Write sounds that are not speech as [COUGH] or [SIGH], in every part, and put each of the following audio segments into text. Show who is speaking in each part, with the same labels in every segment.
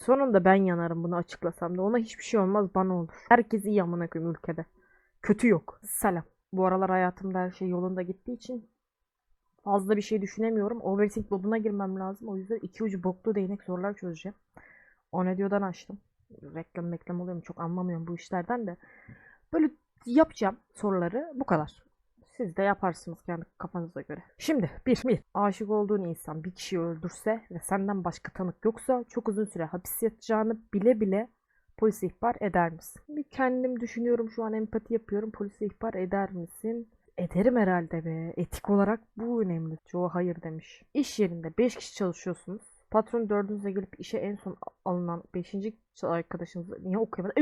Speaker 1: Sonunda ben yanarım bunu açıklasam da ona hiçbir şey olmaz bana olur. Herkes iyi amına koyayım ülkede. Kötü yok. Selam. Bu aralar hayatımda her şey yolunda gittiği için fazla bir şey düşünemiyorum. Overthink moduna girmem lazım. O yüzden iki ucu boklu değnek sorular çözeceğim. O ne diyordan açtım. Reklam reklam oluyor mu çok anlamıyorum bu işlerden de. Böyle yapacağım soruları bu kadar. Siz de yaparsınız kendi kafanıza göre. Şimdi bir, bir. Aşık olduğun insan bir kişiyi öldürse ve senden başka tanık yoksa çok uzun süre hapis yatacağını bile bile polise ihbar eder misin? Bir kendim düşünüyorum şu an empati yapıyorum. Polise ihbar eder misin? Ederim herhalde be. Etik olarak bu önemli. Çoğu hayır demiş. İş yerinde 5 kişi çalışıyorsunuz. Patron dördünüze gelip işe en son alınan 5. arkadaşınızı niye okuyamadı?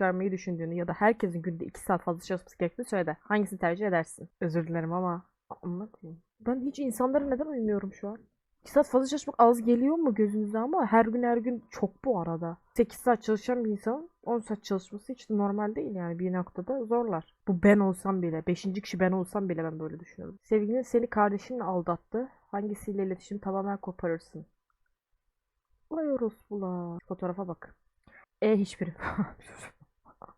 Speaker 1: Vermeyi düşündüğünü ya da herkesin günde 2 saat fazla çalışması gerektiğini söyle. Hangisini tercih edersin? Özür dilerim ama anlatayım. Ben hiç insanlara neden uymuyorum şu an? 2 saat fazla çalışmak az geliyor mu gözünüze ama her gün her gün çok bu arada. 8 saat çalışan bir insanın 10 saat çalışması hiç de normal değil yani bir noktada zorlar. Bu ben olsam bile, 5. kişi ben olsam bile ben böyle düşünüyorum. Sevgilin seni kardeşinle aldattı. Hangisiyle iletişim tamamen koparırsın? Vay orospular. Fotoğrafa bak. E hiçbiri.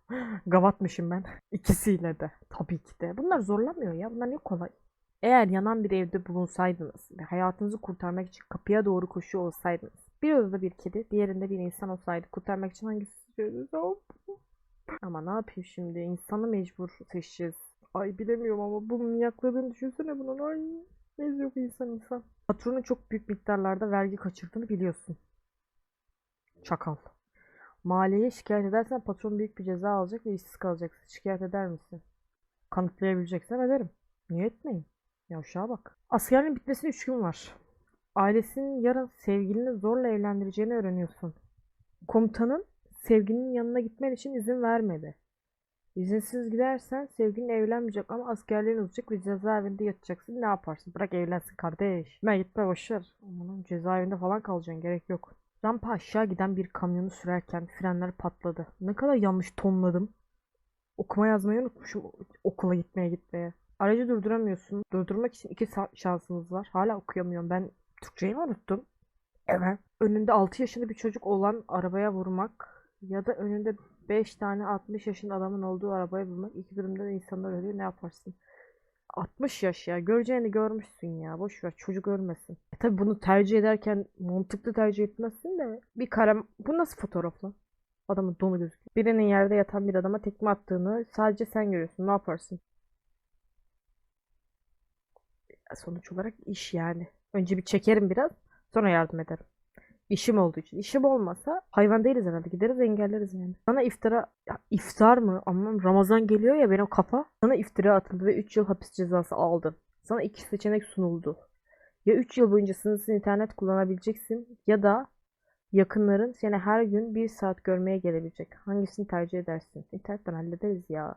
Speaker 1: [LAUGHS] Gavatmışım ben. [LAUGHS] İkisiyle de. Tabii ki de. Bunlar zorlamıyor ya. Bunlar ne kolay. Eğer yanan bir evde bulunsaydınız ve hayatınızı kurtarmak için kapıya doğru koşuyor olsaydınız. Bir odada bir kedi, diğerinde bir insan olsaydı kurtarmak için hangisi seçerdiniz? Ama ne yapayım şimdi? İnsanı mecbur seçeceğiz. Ay bilemiyorum ama bu minyakladığını düşünsene bunun. Ay ne yok insan insan. Patronun çok büyük miktarlarda vergi kaçırdığını biliyorsun. Çakal. Maliyeye şikayet edersen patron büyük bir ceza alacak ve işsiz kalacaksın. Şikayet eder misin? Kanıtlayabileceksem ederim. Niye etmeyin? Yavşağa bak. Askerliğin bitmesine 3 gün var. Ailesinin yarın sevgilini zorla evlendireceğini öğreniyorsun. Komutanın sevgilinin yanına gitmen için izin vermedi. İzinsiz gidersen sevgilin evlenmeyecek ama askerliğin uzayacak ve cezaevinde yatacaksın. Ne yaparsın? Bırak evlensin kardeş. Ben gitme boşver. Aman cezaevinde falan kalacaksın. Gerek yok. Rampa aşağı giden bir kamyonu sürerken frenler patladı. Ne kadar yanlış tonladım. Okuma yazmayı unutmuşum okula gitmeye gitmeye. Aracı durduramıyorsun. Durdurmak için iki şansınız var. Hala okuyamıyorum. Ben Türkçeyi mi unuttum? Evet. Önünde 6 yaşında bir çocuk olan arabaya vurmak ya da önünde 5 tane 60 yaşında adamın olduğu arabaya vurmak. İki durumda da insanlar ölüyor. Ne yaparsın? 60 yaş ya. Göreceğini görmüşsün ya. Boş ver. Çocuk ölmesin. E tabi bunu tercih ederken mantıklı tercih etmezsin de bir karem... Bu nasıl fotoğraf lan? Adamın donu gözüküyor. Birinin yerde yatan bir adama tekme attığını sadece sen görüyorsun. Ne yaparsın? Sonuç olarak iş yani. Önce bir çekerim biraz. Sonra yardım ederim. İşim olduğu için. İşim olmasa hayvan değiliz herhalde. Gideriz engelleriz yani. Sana iftira... Ya iftar mı? Aman Ramazan geliyor ya benim kafa. Sana iftira atıldı ve 3 yıl hapis cezası aldın. Sana iki seçenek sunuldu. Ya 3 yıl boyunca sınırsız internet kullanabileceksin ya da yakınların seni her gün 1 saat görmeye gelebilecek. Hangisini tercih edersin? İnternetten hallederiz ya.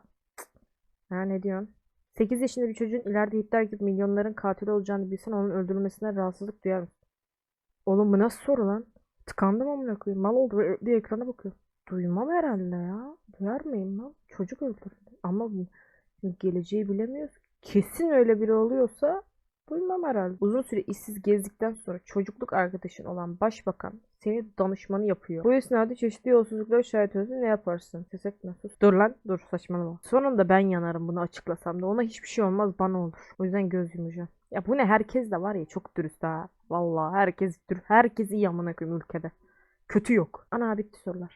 Speaker 1: Ha ne diyorsun? 8 yaşında bir çocuğun ileride Hitler gibi milyonların katili olacağını bilsen onun öldürülmesine rahatsızlık duyar mısın? Oğlum bu nasıl soru lan? Tıkandım amına koyayım. Mal oldu bir ekrana bakıyorum. Duymam herhalde ya. Duyar mıyım lan? Çocuk öldürüldü. Ama bu- geleceği bilemiyoruz. Kesin öyle biri oluyorsa duymam herhalde. Uzun süre işsiz gezdikten sonra çocukluk arkadaşın olan başbakan seni danışmanı yapıyor. Bu esnada çeşitli yolsuzluklara şahit olursun ne yaparsın? Ses etme sus. Dur lan dur saçmalama. Sonunda ben yanarım bunu açıklasam da ona hiçbir şey olmaz bana olur. O yüzden göz yumacağım. Ya bu ne herkes de var ya çok dürüst ha. Vallahi herkes dür herkes iyi amına koyayım ülkede. Kötü yok. Ana bitti sorular.